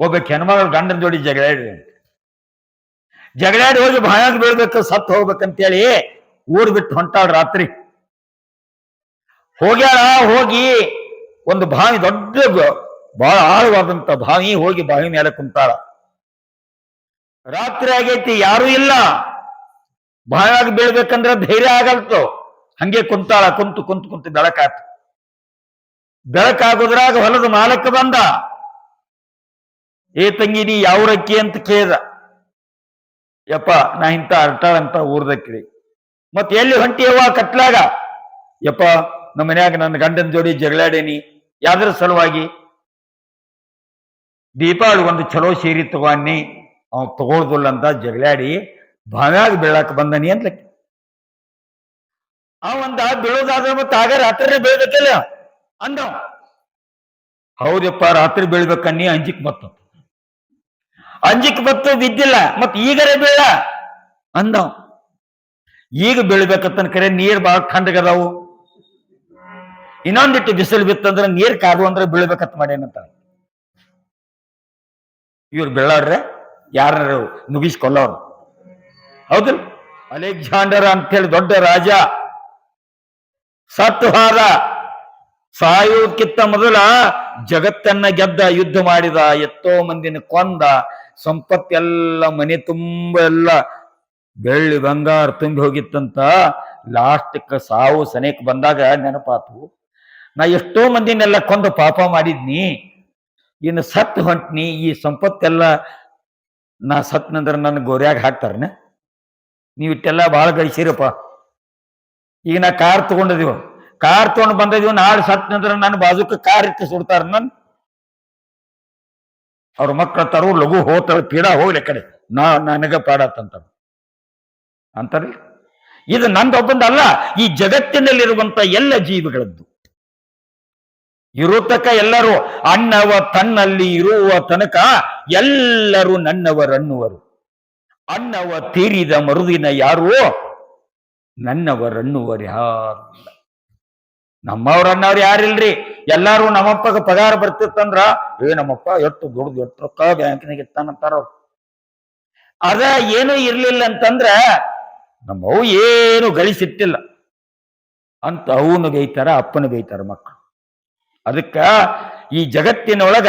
ಒಬ್ಬ ಹೆಣ್ಮಗಳು ಗಂಡನ ಜೋಡಿ ಜಗಳಾಡಿ ಜಗಳಾಡಿ ಹೋಗಿ ಬಾಯಾಗ ಬೀಳ್ಬೇಕು, ಸತ್ತು ಹೋಗ್ಬೇಕಂತೇಳಿ ಊರ್ ಬಿಟ್ಟು ಹೊಂಟಾಳ ರಾತ್ರಿ. ಹೋಗ್ಯಾಳ, ಹೋಗಿ ಒಂದು ಬಾವಿ ದೊಡ್ಡ ಬಹಳ ಆಳವಾದಂತ ಬಾವಿ ಹೋಗಿ ಬಾವಿ ಮೇಲೆ ಕುಂತಾಳ. ರಾತ್ರಿ ಆಗೈತಿ, ಯಾರು ಇಲ್ಲ. ಬಾಯಾಗ ಬೀಳ್ಬೇಕಂದ್ರೆ ಧೈರ್ಯ ಆಗಲ್ತು. ಹಂಗೆ ಕುಂತಾಳ, ಕುಂತು ಕುಂತು ಕುಂತು ಬೆಳಕಾತು. ಬೆಳಕಾಗೋದ್ರಾಗ ಹೊಲದ ಮಾಲಕ ಬಂದ. ಏ ತಂಗಿ, ನೀ ಯಾವ್ರಕ್ಕಿ ಅಂತ ಕೇಳ್ದ? ಯಪ್ಪ, ನಾ ಇಂಥ ಅರ್ಟಾಳ ಅಂತ ಊರ್ದಕ್ರಿ ಮತ್ ಎಲ್ಲಿ ಹೊಂಟಿಯವ್ವ ಕತ್ಲಾಗ ಯಪ್ಪ, ನಮ್ಮ ಮನ್ಯಾಗ ನನ್ನ ಗಂಡನ ಜೋಡಿ ಜಗಳಾಡೇನಿ, ಯಾವ್ದ್ರ ಸಲುವಾಗಿ? ದೀಪಾವಳಿ ಒಂದು ಚಲೋ ಸೀರೆ ತಗೊಂಡಿ ಅವ್ ತಗೊಳ್ದುಲ್ಲ ಅಂತ ಜಗಳಾಡಿ ಬಾವ್ಯಾಗ ಬೀಳಾಕ ಬಂದನಿ ಅಂತ ಅವಂದ ಬೀಳೋದಾದ್ರೆ ಮತ್ತೆ ಆಗ ರಾತ್ರಿ ಬೀಳ್ಬೇಕಲ್ಲ? ಅಂದ ಹೌದಪ್ಪ, ರಾತ್ರಿ ಬೀಳ್ಬೇಕನ್ನಿ ಅಂಜಿಕ್ ಬತ್ತ ಅಂಜಿಕ್ ಬತ್ತು ಬಿದ್ದಿಲ್ಲ ಮತ್ ಈಗರೇ ಬೀಳ ಅಂದ ಈಗ ಬೀಳ್ಬೇಕತ್ತನ್ ಕರೆ ನೀರ್ ಬಾಳ ಖಂಡಗದಾವು. ಇನ್ನೊಂದಿಟ್ಟು ಬಿಸಿಲು ಬಿತ್ತಂದ್ರೆ ನೀರ್ ಕಾದು ಅಂದ್ರೆ ಬೀಳ್ಬೇಕತ್ ಮಾಡೇನಂತ ಇವ್ರು ಬೀಳಾಡ್ರೆ ಯಾರು ನುಗಿಸ್ಕೊಲ್ಲವ್ರು ಹೌದಿಲ್ಲ ಅಲೆಕ್ಸಾಂಡರ್ ಅಂತೇಳಿ ದೊಡ್ಡ ರಾಜ. ಸತ್ತು ಹಾದ. ಸಾಯುವುದಕ್ಕಿಂತ ಮೊದಲ ಜಗತ್ತನ್ನ ಗೆದ್ದ ಯುದ್ಧ ಮಾಡಿದ, ಎತ್ತೋ ಮಂದಿನ ಕೊಂದ. ಸಂಪತ್ತೆಲ್ಲ, ಮನೆ ತುಂಬ ಎಲ್ಲ ಬೆಳ್ಳಿ ಬಂಗಾರ ತುಂಬಿ ಹೋಗಿತ್ತಂತ ಲಾಸ್ಟಕ್ಕೆ ಸಾವು ಸನೇಕ್ ಬಂದಾಗ ನೆನಪಾತು. ನಾ ಎಷ್ಟೋ ಮಂದಿನೆಲ್ಲ ಕೊಂದು ಪಾಪ ಮಾಡಿದ್ನಿ. ಇನ್ನು ಸತ್ ಹೊಂಟ್ನಿ. ಈ ಸಂಪತ್ತೆಲ್ಲ ನಾ ಸತ್ನಂದ್ರೆ ನನ್ನ ಗೋರ್ಯಾಗ ಹಾಕ್ತಾರನ? ನೀವು ಇಟ್ಟೆಲ್ಲ ಭಾಳ ಗಳಿಸಿರಪ್ಪ. ಈಗ ನಾ ಕಾರ್ ತಗೊಂಡಿದೀವ. ಕಾರ್ ತಗೊಂಡು ಬಂದಿದೀವಿ. ನಾಳೆ ಸತ್ನಂದ್ರೆ ನನ್ನ ಬಾಜುಕ ಕಾರ್ ಇಟ್ಟು ಸುಡ್ತಾರ ನನ್. ಅವ್ರ ಮಕ್ಕಳ ತರು ಲಘು ಹೋತಾಳ ಪೀಡಾ ಹೋಗ್ಲಿ ಕಡೆ. ನಾ, ನನಗೆ ಪಾಡತ್ತಂತಾರ ಅಂತಾರೆ? ಇದು ನಂದೊಬ್ಬಂದಲ್ಲ, ಈ ಜಗತ್ತಿನಲ್ಲಿರುವಂತ ಎಲ್ಲ ಜೀವಿಗಳದ್ದು. ಇರುತಕ ಎಲ್ಲರೂ ಅಣ್ಣವ ತನ್ನಲ್ಲಿ ಇರುವ ತನಕ ಎಲ್ಲರೂ ನನ್ನವರನ್ನುವರು ಅಣ್ಣವ ತೀರಿದ ಮರುದಿನ ಯಾರು? ನನ್ನವರನ್ನುವರು ಯಾರು. ನಮ್ಮವ್ರ ಅನ್ನವ್ರು ಯಾರಿಲ್ರಿ? ಎಲ್ಲಾರು ನಮ್ಮಪ್ಪಗ ಪಗಾರ ಬರ್ತಿತ್ತಂದ್ರ, ಏ ನಮ್ಮಪ್ಪ ಎಷ್ಟು ದುಡ್ದು ಎಷ್ಟು ರೊಕ್ಕ ಬ್ಯಾಂಕ್ನಾಗ ಇತ್ತಾನಂತಾರ. ಅದ ಏನು ಇರ್ಲಿಲ್ಲ ಅಂತಂದ್ರ ನಮ್ಮವು ಏನು ಗಳಿಸಿಟ್ಟಿಲ್ಲ. ಅಂತ ಅವನು ಗೈತಾರ, ಅಪ್ಪನ ಗೈತಾರ ಮಕ್ಕಳು ಅದಕ್ಕ ಈ ಜಗತ್ತಿನೊಳಗ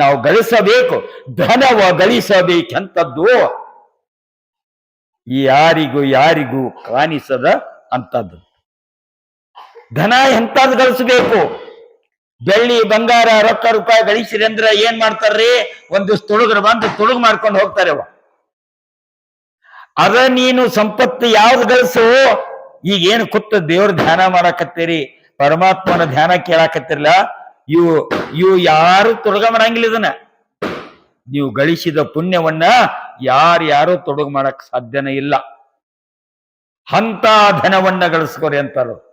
ನಾವು ಗಳಿಸಬೇಕು, ಧನವ ಗಳಿಸಬೇಕಂತದ್ದು ಯಾರಿಗೂ ಯಾರಿಗೂ ಕಾಣಿಸದ ಅಂತದ್ದು. ಧನ ಎಂತಾದ್ ಗಳಿಸ್ಬೇಕು? ಬೆಳ್ಳಿ, ಬಂಗಾರ, ರೊಕ್ಕ, ರೂಪಾಯಿ ಗಳಿಸಿರಿ ಅಂದ್ರ ಏನ್ ಮಾಡ್ತಾರ್ರಿ? ಒಂದು ತುಳುಗರು ಬಂದು ತುಳುಗ್ ಮಾಡ್ಕೊಂಡು ಹೋಗ್ತಾರೆ ಅವ ಅದ ನೀನು ಸಂಪತ್ತು ಯಾವ್ದು ಗಳಿಸು? ಈಗ ಏನು ಕೂತು ದೇವ್ರ ಧ್ಯಾನ ಮಾಡಾಕತ್ತೀರಿ? ಪರಮಾತ್ಮನ ಧ್ಯಾನ ಕೇಳಾಕತ್ತಿರ್ಲ ಇವು ಇವು ಯಾರು ತೊಡಗ ಮಾಡಂಗಿಲ್ಲ ಇದನ್ನ. ನೀವು ಗಳಿಸಿದ ಪುಣ್ಯವನ್ನ ಯಾರ್ಯಾರು ತೊಡಗು ಮಾಡಕ್ ಸಾಧ್ಯನೇ ಇಲ್ಲ. ಅಂತ ಧನವನ್ನ ಗಳಿಸ್ಕೋರಿ ಅಂತಾರು